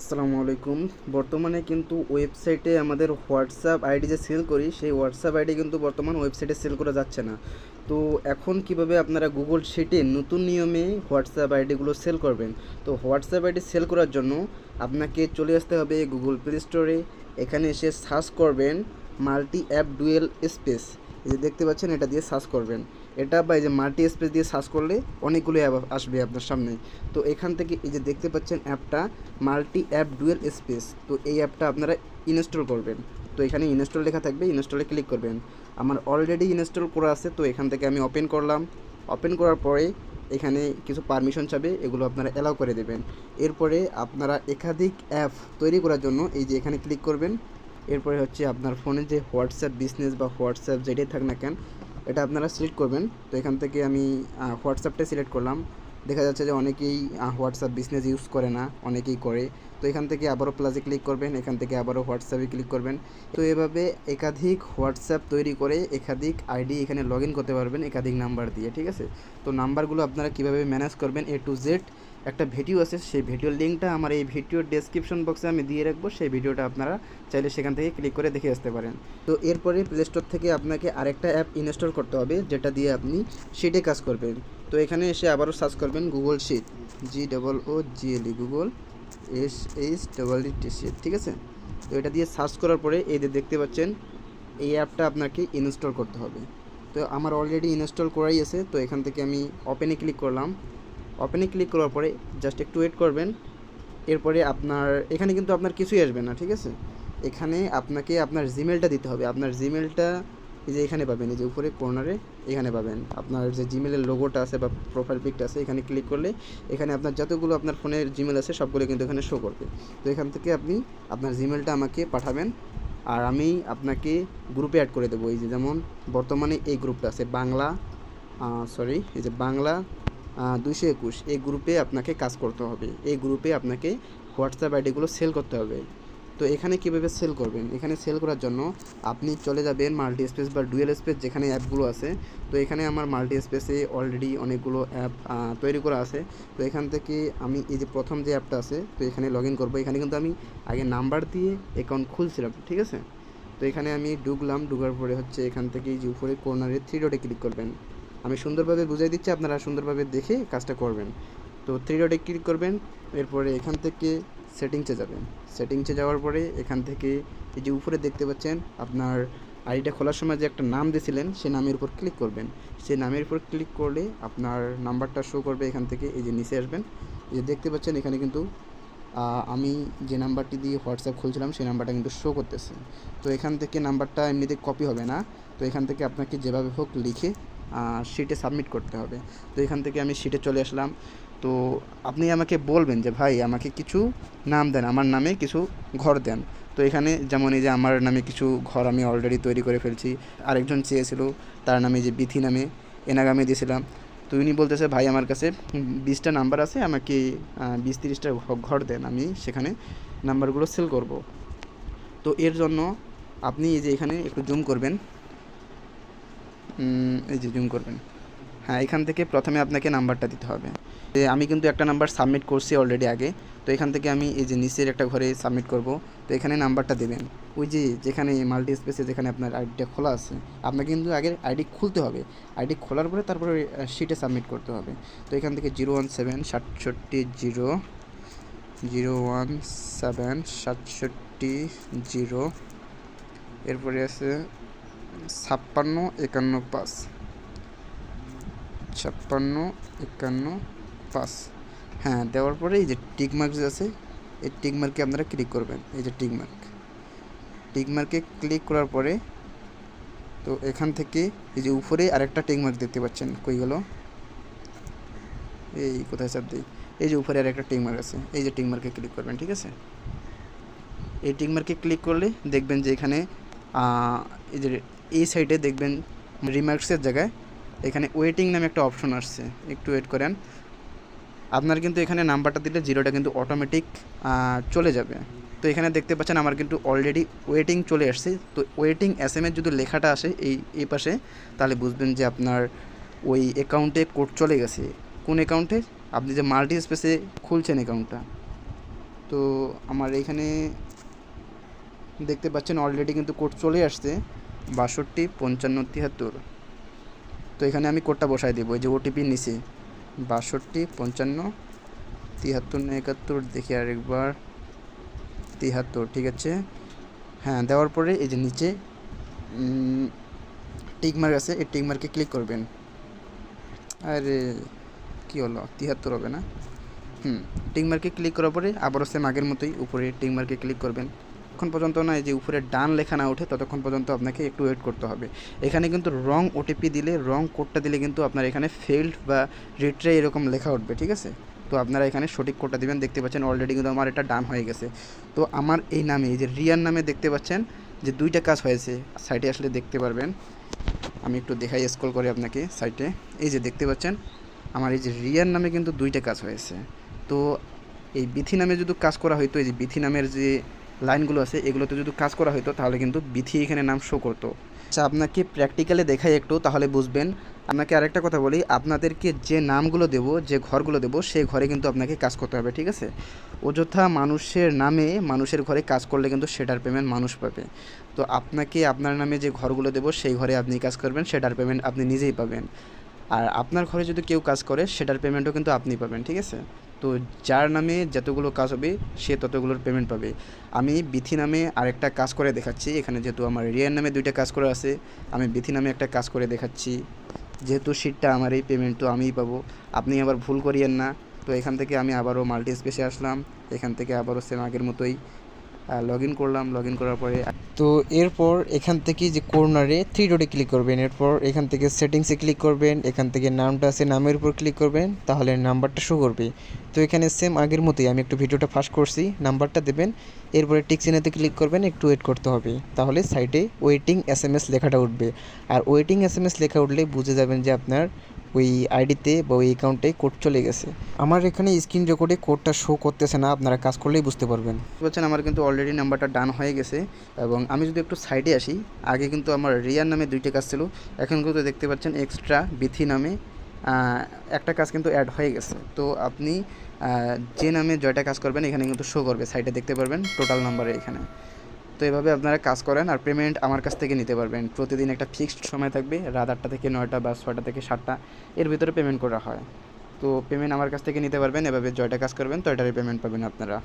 আসসালামু আলাইকুম। বর্তমানে কিন্তু ওয়েবসাইটে আমাদের হোয়াটসঅ্যাপ আইডি যে সেল করি, সেই হোয়াটসঅ্যাপ আইডি কিন্তু বর্তমান ওয়েবসাইটে সেল করা যাচ্ছে না। তো এখন কীভাবে আপনারা গুগল শিটে নতুন নিয়মে হোয়াটসঅ্যাপ আইডিগুলো সেল করবেন? তো হোয়াটসঅ্যাপ আইডি সেল করার জন্য আপনাকে চলে আসতে হবে গুগল প্লে স্টোরে। এখানে এসে সার্চ করবেন মাল্টি অ্যাপ ডুয়েল স্পেস। এই যে দেখতে পাচ্ছেন, এটা দিয়ে সার্চ করবেন। এটা বা এই যে মাল্টি স্পেস দিয়ে সার্চ করলে অনেকগুলো অ্যাপ আসবে আপনার সামনে। তো এখান থেকে এই যে দেখতে পাচ্ছেন অ্যাপটা মাল্টি অ্যাপ ডুয়েল স্পেস। তো এই অ্যাপটা আপনারা ইনস্টল করবেন। তো এখানে ইনস্টল লেখা থাকবে, ইনস্টলে ক্লিক করবেন। আমার অলরেডি ইনস্টল করা আছে, তো এখান থেকে আমি ওপেন করলাম। ওপেন করার পরে এখানে কিছু পারমিশন চাবে, এগুলো আপনারা অ্যালাউ করে দেবেন। এরপরে আপনারা একাধিক অ্যাপ তৈরি করার জন্য এই যে এখানে ক্লিক করবেন। এরপরে হচ্ছে আপনার ফোনে যে হোয়াটসঅ্যাপ বিজনেস বা হোয়াটসঅ্যাপ যেটাই থাক না কেন এটা আপনারা সিলেক্ট করবেন। তো এখান থেকে আমি হোয়াটসঅ্যাপটা সিলেক্ট করলাম। দেখা যাচ্ছে যে অনেকেই হোয়াটসঅ্যাপ বিজনেস ইউজ করে না, অনেকেই করে। তো এখান থেকে আবারও প্লাসে ক্লিক করবেন, এখান থেকে আবারও হোয়াটসঅ্যাপে ক্লিক করবেন। তো এভাবে একাধিক হোয়াটসঅ্যাপ তৈরি করে একাধিক আইডি এখানে লগ করতে পারবেন, একাধিক নাম্বার দিয়ে, ঠিক আছে? তো নাম্বারগুলো আপনারা কীভাবে ম্যানেজ করবেন এ টু জেড একটা ভিডিও আছে, সেই ভিডিওর লিঙ্কটা আমার এই ভিডিওর ডেসক্রিপশন বক্সে আমি দিয়ে রাখব। সেই ভিডিওটা আপনারা চাইলে সেখান থেকে ক্লিক করে দেখে আসতে পারেন। তো এরপরে প্লে স্টোর থেকে আপনাকে আরেকটা অ্যাপ ইনস্টল করতে হবে, যেটা দিয়ে আপনি শিটে কাজ করবেন। তো এখানে এসে আবারও সার্চ করবেন Google sheet G double O G L E Google S H double E T sheet ঠিক আছে? তো এটা দিয়ে সার্চ করার পরে এই দেখতে পাচ্ছেন, এই অ্যাপটা আপনাকে ইনস্টল করতে হবে। তো আমার অলরেডি ইনস্টল করাই আছে, তো এখান থেকে আমি ওপেনে ক্লিক করলাম। ওপেনে ক্লিক করার পরে জাস্ট একটু ওয়েট করবেন। এরপরে আপনার, এখানে কিন্তু আপনার কিছুই আসবে না, ঠিক আছে? এখানে আপনাকে আপনার জিমেলটা দিতে হবে। আপনার জিমেলটা এই যে এখানে পাবেন, এই যে উপরে কর্নারে এখানে পাবেন। আপনার যে জিমেলের লোগোটা আছে বা প্রোফাইল পিকটা আছে, এখানে ক্লিক করলে এখানে আপনার যতগুলো আপনার ফোনের জিমেল আছে, সবগুলো কিন্তু এখানে শো করবে। তো এখান থেকে আপনি আপনার জিমেলটা আমাকে পাঠাবেন। আর আমি আপনাকে গ্রুপে অ্যাড করে দেবো। এই যে যেমন বর্তমানে এই গ্রুপটা আছে, বাংলা সরি এই যে বাংলা দুইশো একুশ, এই গ্রুপে আপনাকে কাজ করতে হবে। এই গ্রুপে আপনাকে হোয়াটসঅ্যাপ আইডিগুলো সেল করতে হবে। তো এখানে কীভাবে সেল করবেন? এখানে সেল করার জন্য আপনি চলে যাবেন মাল্টি স্পেস বা ডুয়েল স্পেস যেখানে অ্যাপগুলো আছে। তো এখানে আমার মাল্টি স্পেসে অলরেডি অনেকগুলো অ্যাপ তৈরি করা আছে। তো এখান থেকে আমি এই যে প্রথম যে অ্যাপটা আছে, তো এখানে লগ ইন করব। এখানে কিন্তু আমি আগে নাম্বার দিয়ে অ্যাকাউন্ট খুলছিলাম, ঠিক আছে? তো এখানে আমি ঢুকলাম। ঢুকার পরে হচ্ছে এখান থেকে যে উপরে কর্নারে থ্রি ডটে ক্লিক করবেন। আমি সুন্দরভাবে বুঝাই দিচ্ছি, আপনারা সুন্দরভাবে দেখে কাজটা করবেন। তো থ্রি ডটে ক্লিক করবেন, এরপরে এখান থেকে সেটিংসে যাবেন। সেটিংসে যাওয়ার পরে এখান থেকে এই যে উপরে দেখতে পাচ্ছেন, আপনার আইডিটা খোলার সময় যে একটা নাম দিয়েছিলেন, সে নামের উপর ক্লিক করবেন। সেই নামের উপর ক্লিক করলে আপনার নাম্বারটা শো করবে এখান থেকে, এই যে নিচে আসবেন। এই যে দেখতে পাচ্ছেন, এখানে কিন্তু আমি যে নাম্বারটি দিয়ে হোয়াটসঅ্যাপ খুলছিলাম, সেই নাম্বারটা কিন্তু শো করতেছে। তো এখান থেকে নাম্বারটা এমনিতে কপি হবে না। তো এখান থেকে আপনাকে যেভাবে হোক লিখে শিটে সাবমিট করতে হবে। তো এখান থেকে আমি শিটে চলে আসলাম। তো আপনি আমাকে বলবেন যে, ভাই, আমাকে কিছু নাম দেন, আমার নামে কিছু ঘর দেন। তো এখানে যেমন এই যে, আমার নামে কিছু ঘর আমি অলরেডি তৈরি করে ফেলছি। আরেকজন চেয়েছিল, তার নামে যে, বিথি নামে এনাগামে দিয়েছিলাম। তো উনি বলতেছে, ভাই, আমার কাছে বিশটা নাম্বার আছে, আমাকে বিশ তিরিশটা ঘর দেন, আমি সেখানে নাম্বারগুলো সেল করব। তো এর জন্য আপনি এই যে, এখানে একটু জুম করবেন। এই যে জুম করবেন। হ্যাঁ এখান থেকে প্রথমে আপনাকে নাম্বারটা দিতে হবে। আমি কিন্তু একটা নাম্বার সাবমিট করছি অলরেডি আগে। তো এখান থেকে আমি এই যে নিচের একটা ঘরে সাবমিট করব। তো এখানে নাম্বারটা দেবেন। ওই যে যেখানে মাল্টি স্পেসে যেখানে আপনার আইডিটা খোলা আছে, আপনাকে কিন্তু আগে আইডি খুলতে হবে। আইডি খোলার পরে তারপরে শিটে সাবমিট করতে হবে। তো এখান থেকে জিরো ওয়ান সেভেন সাতষট্টি জিরো জিরো ওয়ান সেভেন সাতষট্টি জিরো। এরপরে আছে ছাপ্পান্ন, একান্ন, পাঁচ। ছাপ্পান্ন, একান্ন, পাঁচ। হ্যাঁ দেওয়ার পরে এই যে টিক মার্ক যে আছে, এই টিক মার্কে আপনারা ক্লিক করবেন। এই যে টিক মার্ক টিক মার্কে ক্লিক করার পরে, তো এখান থেকে এই যে উপরে আরেকটা টিক মার্ক দেখতে পাচ্ছেন, কই গেল? এই কোথায় চাপ দিই? এই যে উপরে আরেকটা টিক মার্ক আছে, এই যে টিক মার্কে ক্লিক করবেন, ঠিক আছে? এই টিক মার্কে ক্লিক করলে দেখবেন যে এখানে এই যে এই সাইডে দেখবেন রিমার্কসের জায়গায় এখানে ওয়েটিং নামে একটা অপশন আসছে। একটু ওয়েট করেন। আপনার কিন্তু এখানে নাম্বারটা দিলে জিরোটা কিন্তু অটোমেটিক চলে যাবে। তো এখানে দেখতে পাচ্ছেন আমার কিন্তু অলরেডি ওয়েটিং চলে আসছে। তো ওয়েটিং এস এম যদি লেখাটা আসে এই এই পাশে, তাহলে বুঝবেন যে আপনার ওই অ্যাকাউন্টে কোড চলে গেছে। কোন অ্যাকাউন্টে আপনি যে মাল্টি স্পেসে খুলছেন অ্যাকাউন্টটা তো আমার এইখানে দেখতে পাচ্ছেন অলরেডি কিন্তু কোড চলে আসছে। বাষট্টি, পঞ্চান্ন, তিয়াত্তর। তো এখানে আমি কোডটা বসাই দেবো, এই যে ওটিপি নিচে বাষট্টি, পঞ্চান্ন, তিয়াত্তর একাত্তর, দেখি আরেকবার। তিয়াত্তর, ঠিক আছে? হ্যাঁ দেওয়ার পরে এই যে নিচে টিকমার্ক আছে, এই টিকমার্কে ক্লিক করবেন। আরে, কি হলো? তিয়াত্তর হবে না? হুম টিকমার্কে ক্লিক করার পরে আবারও সেম আগের মতোই উপরে টিকমার্কে ক্লিক করবেন। ততক্ষণ পর্যন্ত না, এই যে উপরে ডান লেখা না ওঠে, ততক্ষণ পর্যন্ত আপনাকে একটু ওয়েট করতে হবে। এখানে কিন্তু রং ওটিপি দিলে রং কোডটা দিলে কিন্তু আপনার এখানে ফেল্ড বা রিট্রে এরকম লেখা উঠবে, ঠিক আছে? তো আপনারা এখানে সঠিক কোডটা দিবেন, দেখতে পাচ্ছেন অলরেডি কিন্তু আমার এটা ডান হয়ে গেছে। তো আমার এই নামে, এই যে রিয়ার নামে দেখতে পাচ্ছেন যে দুইটা কাজ হয়েছে সাইটে আসলে দেখতে পারবেন। আমি একটু দেখাই স্ক্রল করে আপনাকে সাইটে এই যে দেখতে পাচ্ছেন, আমার এই যে রিয়ার নামে কিন্তু দুইটা কাজ হয়েছে। তো এই বিথি নামে যদি কাজ করা হইতো, এই যে বিথি নামের যে লাইনগুলো আছে, এগুলোতে যদি কাজ করা হতো তাহলে কিন্তু বিথি এখানে নাম শো করতো। আচ্ছা আপনাকে প্র্যাকটিক্যালে দেখাই একটু, তাহলে বুঝবেন। আপনাকে আরেকটা কথা বলি, আপনাদেরকে যে নামগুলো দেব, যে ঘরগুলো দেব, সেই ঘরে কিন্তু আপনাকে কাজ করতে হবে, ঠিক আছে? অযথা মানুষের নামে মানুষের ঘরে কাজ করলে কিন্তু সেটার পেমেন্ট মানুষ পাবে। তো আপনাকে আপনার নামে যে ঘরগুলো দেবো, সেই ঘরে আপনি কাজ করবেন, সেটার পেমেন্ট আপনি নিজেই পাবেন। আর আপনার ঘরে যদি কেউ কাজ করে, সেটার পেমেন্টও কিন্তু আপনি পাবেন, ঠিক আছে? তো যার নামে যতগুলো কাজ হবে, সে ততগুলোর পেমেন্ট পাবে। আমি বিথি নামে আরেকটা কাজ করে দেখাচ্ছি, এখানে যেহেতু আমার রিয়ার নামে দুইটা কাজ করে আছে, আমি বিথি নামে একটা কাজ করে দেখাচ্ছি। যেহেতু সিটটা আমার এই পেমেন্ট তো আমিই পাবো। আপনি আবার ভুল করিয়েন না। তো এখান থেকে আমি আবারও মাল্টি স্পেসে আসলাম, এখান থেকে আবারও সেম আগের মতোই। লগ ইন করলাম লগ ইন করার পরে তো এরপর এখান থেকে যে কর্নারে থ্রি ডটে ক্লিক করবেন। এরপর এখান থেকে সেটিংসে ক্লিক করবেন, এখান থেকে নামটা আছে, নামের উপর ক্লিক করবেন, তাহলে নাম্বারটা শো করবে। তো এখানে সেম আগের মতোই আমি একটু ভিডিওটা ফাস্ট করছি নাম্বারটা দেবেন, এরপরে টিকসিনেতে ক্লিক করবেন, একটু ওয়েট করতে হবে। তাহলে সাইটে ওয়েটিং এস এম এস লেখাটা উঠবে। আর ওয়েটিং এস এম এস লেখা উঠলে বুঝে যাবেন যে আপনার ওই আইডিতে বা ওই অ্যাকাউন্টে কোড চলে গেছে। আমার এখানে স্ক্রিন রেকর্ডে কোডটা শো করতেছে না, আপনারা কাজ করলেই বুঝতে পারবেন। পাচ্ছেন আমার কিন্তু অলরেডি নাম্বারটা ডান হয়ে গেছে এবং আমি যদি একটু সাইডে আসি, আগে কিন্তু আমার রিয়ার নামে দুইটা কাজ ছিল, এখন কিন্তু দেখতে পাচ্ছেন এক্সট্রা বিথি নামে একটা কাজ কিন্তু অ্যাড হয়ে গেছে। তো আপনি যে নামে জয়টা কাজ করবেন, এখানে কিন্তু শো করবে সাইডে দেখতে পারবেন টোটাল নাম্বারে এখানে। তো এভাবে আপনারা কাজ করেন আর পেমেন্ট আমার কাছ থেকে নিতে পারবেন। প্রতিদিন একটা ফিক্সড সময় থাকবে, রাত আটটা থেকে নয়টা বা ছয়টা থেকে সাতটা, এর ভিতরে পেমেন্ট করা হয়। তো পেমেন্ট আমার কাছ থেকে নিতে পারবেন, এভাবে জয়টা কাজ করবেন তো এটারই পেমেন্ট পাবেন আপনারা।